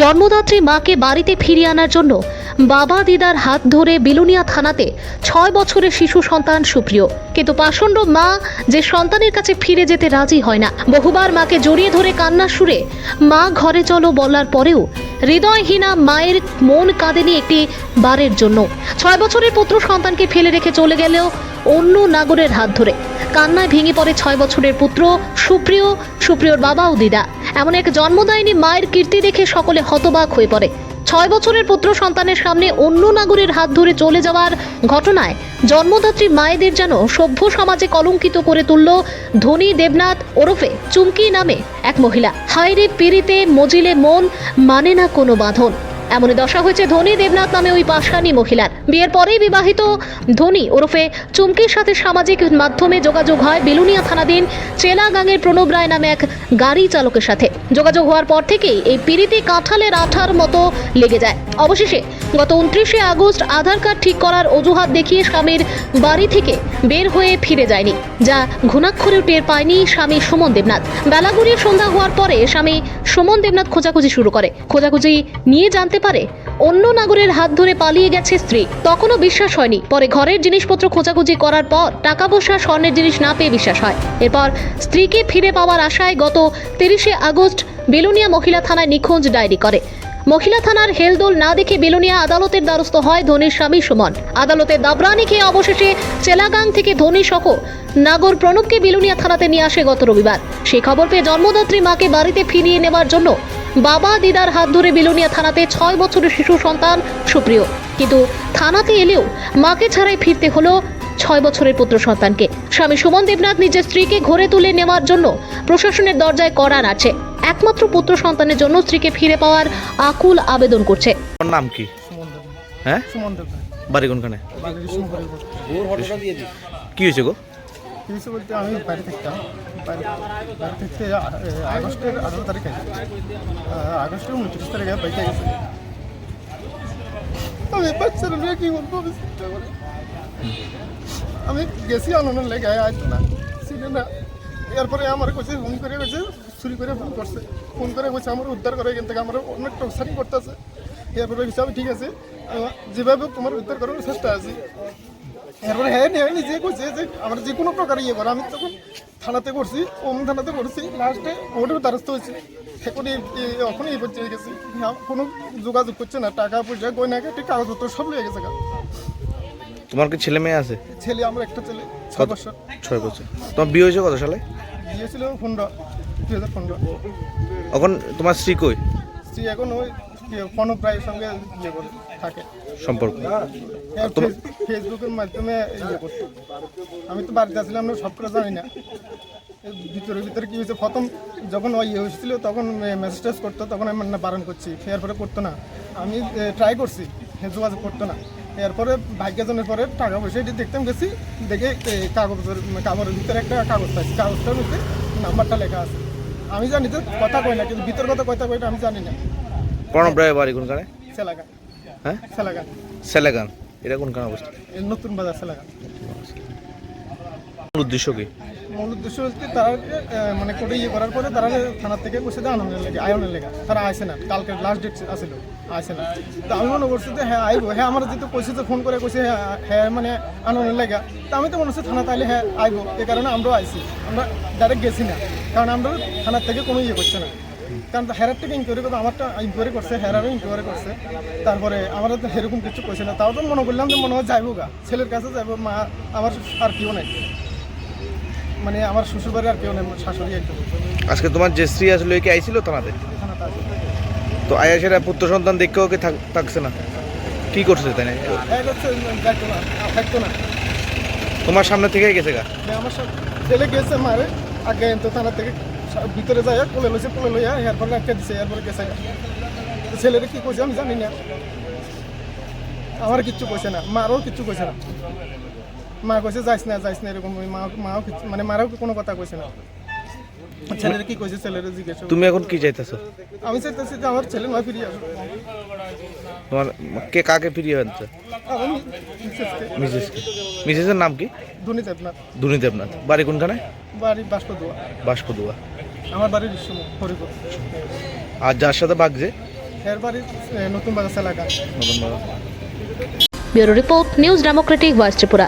জন্মদাত্রী মাকে বাড়িতে ফিরিয়ে আনার জন্য বাবা দিদার হাত ধরে বিলুনিয়া থানাতে ছয় বছরের শিশু সন্তান সুপ্রিয়। কিন্তু পাষণ্ড মা যে সন্তানের কাছে ফিরে যেতে রাজি হয় না। বহুবার মাকে জড়িয়ে ধরে কান্না সুরে মা ঘরে চলো বলার পরেও হৃদয়হীনা মায়ের মন কাঁদেনি একটি বারের জন্য। ছয় বছরের পুত্র সন্তানকে ফেলে রেখে চলে গেলেও অন্য নাগরের হাত ধরে। কান্নায় ভেঙে পড়ে ছয় বছরের পুত্র সুপ্রিয়, সুপ্রিয়র বাবা ও দিদা। এমন এক জন্মদায়িনী মায়ের কীর্তি দেখে সকলে হতবাক হয়ে পড়ে। ছয় বছরের পুত্র সন্তানের সামনে অন্য নাগরের হাত ধরে চলে যাওয়ার ঘটনায় জন্মদাত্রী মায়েদের যেন সভ্য সমাজে কলঙ্কিত করে তুলল ধনী দেবনাথ ওরফে চুমকি নামে এক মহিলা। হায়রে পিড়িতে মজিলে মন মানে না কোনো বাঁধন। এমনই দশা হয়েছে ধনী, দেবনাথ নামে ওই পাশানি মহিলার। বিয়ের পরেই বিবাহিত ধনী ওরফে চুমকির সাথে সামাজিক মাধ্যমে যোগাযোগ হয় বেলুনিয়া থানাধীন চেলাগাঙের প্রণব রায় নামে এক গাড়ি চালকের সাথে। যোগাযোগ হওয়ার পর থেকেই এই পিড়িতে কাঁঠালের আঠার মতো লেগে যায়। অবশেষে গত উনত্রিশে আগস্ট আধার কার্ড ঠিক করার অজুহাত দেখিয়ে স্বামীর বাড়ি থেকে বের হয়ে ফিরে যায়নি, যা ঘুণাক্ষরেও টের পায়নি স্বামী সুমন দেবনাথ। বেলা সন্ধ্যা হওয়ার পরে স্বামী সুমন দেবনাথ খোঁজাখুঁজি শুরু করে। খোঁজাখুঁজি নিয়ে জানতে পারে। অন্য নাগরের হাত ধরে পালিয়ে গেছে স্ত্রী। তখনও বিশ্বাস হয়নি। পরে ঘরের জিনিসপত্র খোঁজাখুঁজি করার পর টাকা পয়সা, স্বর্ণের জিনিস না পেয়ে বিশ্বাস হয়। এরপর স্ত্রীকে ফিরে পাওয়ার আশায় গত তিরিশে আগস্ট বেলুনিয়া মহিলা থানায় নিখোঁজ ডায়েরি করে। মহিলা থানার হেলদোল না দেখে বেলুনিয়া আদালতের দ্বারস্থ হয় ধনির স্বামী সুমন। আদালতে দাবরানি খেয়ে অবশেষে চেলাগাং থেকে ধনী সহ নাগর প্রণবকে বেলুনিয়া থানাতে নিয়ে আসে গত রবিবার। সেই খবর পেয়ে জন্মদাত্রী মাকে বাড়িতে ফিরিয়ে নেওয়ার জন্য বাবা দিদার হাত ধরে বিলোনিয়া থানাতে ছয় বছরের শিশু সন্তান সুপ্রিয়। কিন্তু থানাতে এলেও মাকে ছাড়াই ফিরতে হলো ছয় বছরের পুত্র সন্তানকে। স্বামী সুমন দেবনাথ নিজের স্ত্রীকে ঘরে তুলে নেওয়ার জন্য প্রশাসনের দরজায় কড়া আছে। একমাত্র পুত্র সন্তানের জন্য স্ত্রীকে ফিরে পাওয়ার আকুল আবেদন করছে। নাম কি? হ্যাঁ? বাড়ি কোনখানে? কি হয়েছে গো? কিছু বলতে আমি বাইরে থাকতাম বাইরে থাকতে আগস্টের আঠারো তারিখে। আগস্টের উনত্রিশ তারিখে বাইকে গেছে। আমি বাচ্চারা নিয়ে কি করব আমি। আমি গেছি আনন্দের লেগে আসতো না ছিল না এরপরে আমার কাছে ফোন করে গেছে, চুরি করে ফোন করছে। ফোন করে গেছে আমার উদ্ধার করে, এখান থেকে আমার অনেক টকসারি করতেছে। এরপরে গেছে আমি ঠিক আছে। যেভাবে তোমার উদ্ধার করার চেষ্টা আছি এরপরে হ্যাঁ নিয়ে নিজে করছে যে আমার যে কোনো প্রকার ইয়ে করে আমি তখন থানাতে করছি ওম থানাতে করছি লাস্টে ওটার দ্বারস্থ হয়েছে। এখন এখন এই পর্যায়ে গেছি। হ্যাঁ, কোনো যোগাযোগ করছে না টাকা পয়সা গয়না কাটি কাগজপত্র সব লিয়ে গেছে। তোমার কি ছেলে মেয়ে আছে? ছেলে আমার একটা ছেলে ছয় বছর। ছয় বছর। তোমার বিয়ে হয়েছে কত সালে? বিয়ে ছিল পনেরো দুই হাজার পনেরো। এখন তোমার স্ত্রী কই? স্ত্রী এখন ওই ফোন প্রায়ের সঙ্গে ইয়ে করে থাকে। সম্পর্ক। হ্যাঁ, ফেসবুকের মাধ্যমে ইয়ে করতো আমি তো বাড়িতে আসলাম না সব করে জানি না। ভিতরে ভিতরে কি হয়েছে? প্রথম যখন ওই ইয়ে হয়েছিল তখন মেসেজ টেস করতো তখন আমি না বারণ করছি। এরপরে করতো না। আমি ট্রাই করছি যোগাযোগ করতো না। এরপরে ভাগ্যজনের পরে টাকা পয়সা এটি দেখতাম গেছি দেখে কাগজের কাগজের ভিতরে একটা কাগজ পাইছি। কাগজটার মধ্যে নাম্বারটা লেখা আছে। আমি জানি তো কথা কই না কিন্তু ভিতর কথা কথা কইটা আমি জানি না। প্রণব রায় বাড়ি কোনখানে? হ্যাঁ? সেলাগা সেলেগান। এটা কোনখানে অবস্থা এই নতুন বাজার সেলাগা মূল উদ্দেশ্য কি? মূল উদ্দেশ্য হচ্ছে তারা মানে কোর্টে ইয়ে করার পরে তারা থানার থেকে বসে দেয় আনন্দের লেগে আয়নের লেগে। তারা আসে না কালকে লাস্ট ডেট আসছিল আসে না। তো আমি মনে করছি যে হ্যাঁ আইবো। হ্যাঁ আমার যেহেতু কইছে যে ফোন করে কইছে হ্যাঁ হ্যাঁ মানে আনন্দের লেগে। তো আমি তো মনে হচ্ছে থানা তাইলে হ্যাঁ আইবো। এই কারণে আমরাও আইছি। আমরা ডাইরেক্ট গেছি না। কারণ আমরা থানার থেকে কোনো ইয়ে করছে না। কারণ হেরার থেকে ইনকোয়ারি করতে আমারটা ইনকোয়ারি করছে হেরারও ইনকোয়ারি করছে। তারপরে আমার তো সেরকম কিছু করছে না। তাও তো মনে করলাম যে মনে হয় যাইবো গা। ছেলের কাছে যাইবো মা আমার আর কেউ নাই। মানে আমার শ্বশুরবাড়ি আর কেউ নেই শাশুড়ি একদম আজকে তোমার যে স্ত্রী আসলে কি আইছিল থানাতে আছে। তো আয়া পুত্র সন্তান দেখেও কি থাক- থাকছে না। কি করছে তাই না? থাকতো না তোমার সামনে থেকে গেছে গা। আমার সব ছেলে গেছে মারে আগে তো থানা থেকে ভিতরে যায়, কোলে লইছে কোলে লইয়া এরপরে একটা দিছে এরপরে গেছে ছেলেরে কি কইছে আমি জানি না। আমার কিচ্ছু কইছে না মারও কিচ্ছু কইছে না। মা কইছে যাইস না যাইস না, এরকম মা মাও মানে মারাও কোনো কথা কইছে না। ছেলেরা কি কইছে? ছেলেরা জিজ্ঞেস তুমি এখন কি চাইতেছো? আমি চাইতেছি যে আমার ছেলে নয় ফিরিয়ে আসুক। তোমার কে কাকে ফিরিয়ে আনছে? মিসেসকে। মিসেসের নাম কি? ধনী দেবনাথ। ধুনি দেবনাথ। বাড়ি কোনখানে? বাড়ি বাষ্প দোয়া আমার বাড়ির ইস্যু হরিপুর আর যার সাথে বাগছে এর বাড়ি নতুন বাজার এলাকা নতুন বাজার। Bureau report news democratic voice Tripura.